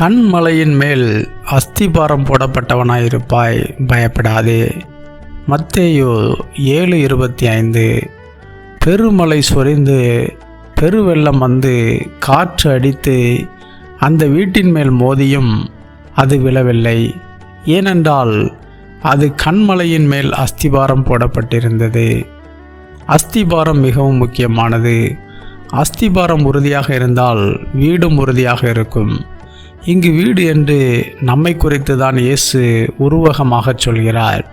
கண்மலையின் மேல் அஸ்திபாரம் போடப்பட்டவனாயிருப்பாய் பயப்படாதே. மத்தேயோ ஏழு இருபத்தி ஐந்து பெருமலை சொரிந்து பெருவெள்ளம் வந்து காற்று அடித்து அந்த வீட்டின் மேல் மோதியும் அது விழவில்லை. ஏனென்றால் அது கண்மலையின் மேல் அஸ்திபாரம் போடப்பட்டிருந்தது. அஸ்திபாரம் மிகவும் முக்கியமானது. அஸ்திபாரம் உறுதியாக இருந்தால் வீடும் உறுதியாக இருக்கும். இங்கு வீடு என்று நம்மை குறித்து தான் இயேசு உருவகமாகச் சொல்கிறார்.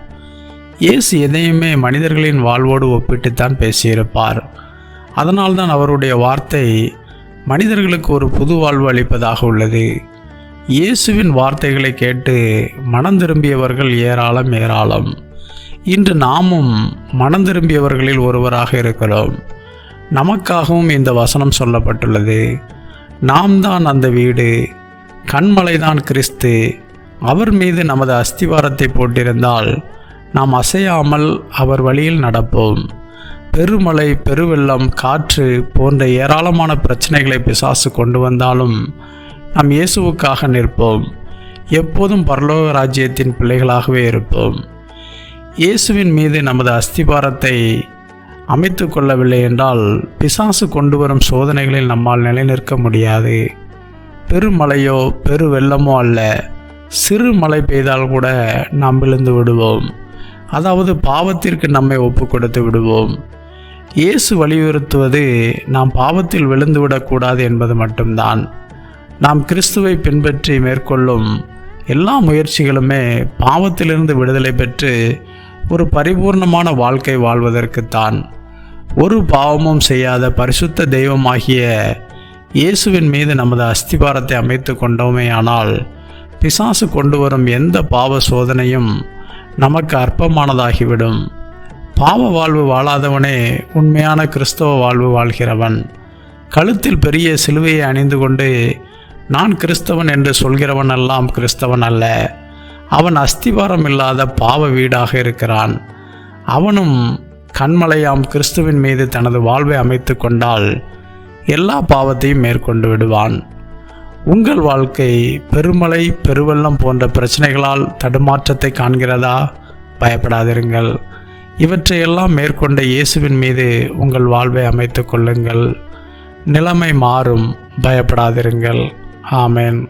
இயேசு எதையுமே மனிதர்களின் வாழ்வோடு ஒப்பிட்டுத்தான் பேசியிருப்பார். அதனால்தான் அவருடைய வார்த்தை மனிதர்களுக்கு ஒரு புது வாழ்வு அளிப்பதாக உள்ளது. இயேசுவின் வார்த்தைகளை கேட்டு மனம் திரும்பியவர்கள் ஏராளம் ஏராளம். இன்று நாமும் மனம் திரும்பியவர்களில் ஒருவராக இருக்கிறோம். நமக்காகவும் இந்த வசனம் சொல்லப்பட்டுள்ளது. நாம் தான் அந்த வீடு கண்மலைதான் கிறிஸ்து. அவர் மீது நமது அஸ்திவாரத்தை போட்டிருந்தால் நாம் அசையாமல் அவர் வழியில் நடப்போம். பெருமழை பெருவெள்ளம் காற்று போன்ற ஏராளமான பிரச்சனைகளை பிசாசு கொண்டு வந்தாலும் நாம் இயேசுவுக்காக நிற்போம். எப்போதும் பரலோக ராஜ்யத்தின் பிள்ளைகளாகவே இருப்போம். இயேசுவின் மீது நமது அஸ்திபாரத்தை அமைத்து கொள்ளவில்லை என்றால் பிசாசு கொண்டு வரும் சோதனைகளில் நம்மால் நிலைநிற்க முடியாது. பெருமழையோ பெரு வெள்ளமோ அல்ல சிறு மழை பெய்தால் கூட நாம் விழுந்து விடுவோம். அதாவது பாவத்திற்கு நம்மை ஒப்பு கொடுத்து விடுவோம். இயேசு வலியுறுத்துவது நாம் பாவத்தில் விழுந்துவிடக்கூடாது என்பது மட்டும்தான். நாம் கிறிஸ்துவை பின்பற்றி மேற்கொள்ளும் எல்லா முயற்சிகளுமே பாவத்திலிருந்து விடுதலை பெற்று ஒரு பரிபூர்ணமான வாழ்க்கை வாழ்வதற்குத்தான். ஒரு பாவமும் செய்யாத பரிசுத்த தெய்வமாகிய இயேசுவின் மீது நமது அஸ்திபாரத்தை அமைத்து கொண்டோமேயானால் பிசாசு கொண்டு வரும் எந்த பாவ சோதனையும் நமக்கு அற்பமானதாகிவிடும். பாவ வாழ்வு வாழாதவனே உண்மையான கிறிஸ்தவ வாழ்வு வாழ்கிறவன். கழுத்தில் பெரிய சிலுவையை அணிந்து கொண்டு நான் கிறிஸ்தவன் என்று சொல்கிறவன் எல்லாம் கிறிஸ்தவன் அல்ல. அவன் அஸ்திவாரம் இல்லாத பாவ வீடாக இருக்கிறான். அவனும் கண்மலையாம் கிறிஸ்துவின் மீது தனது வாழ்வை அமைத்து கொண்டால் எல்லா பாவத்தையும் மேற்கொண்டு விடுவான். உங்கள் வாழ்க்கை பெருமழை பெருவெள்ளம் போன்ற பிரச்சனைகளால் தடுமாற்றத்தை காண்கிறதா? பயப்படாதிருங்கள். இவற்றையெல்லாம் மேற்கொண்ட இயேசுவின் மீது உங்கள் வாழ்வை அமைத்து கொள்ளுங்கள். நிலைமை மாறும். பயப்படாதிருங்கள். ஆமேன்.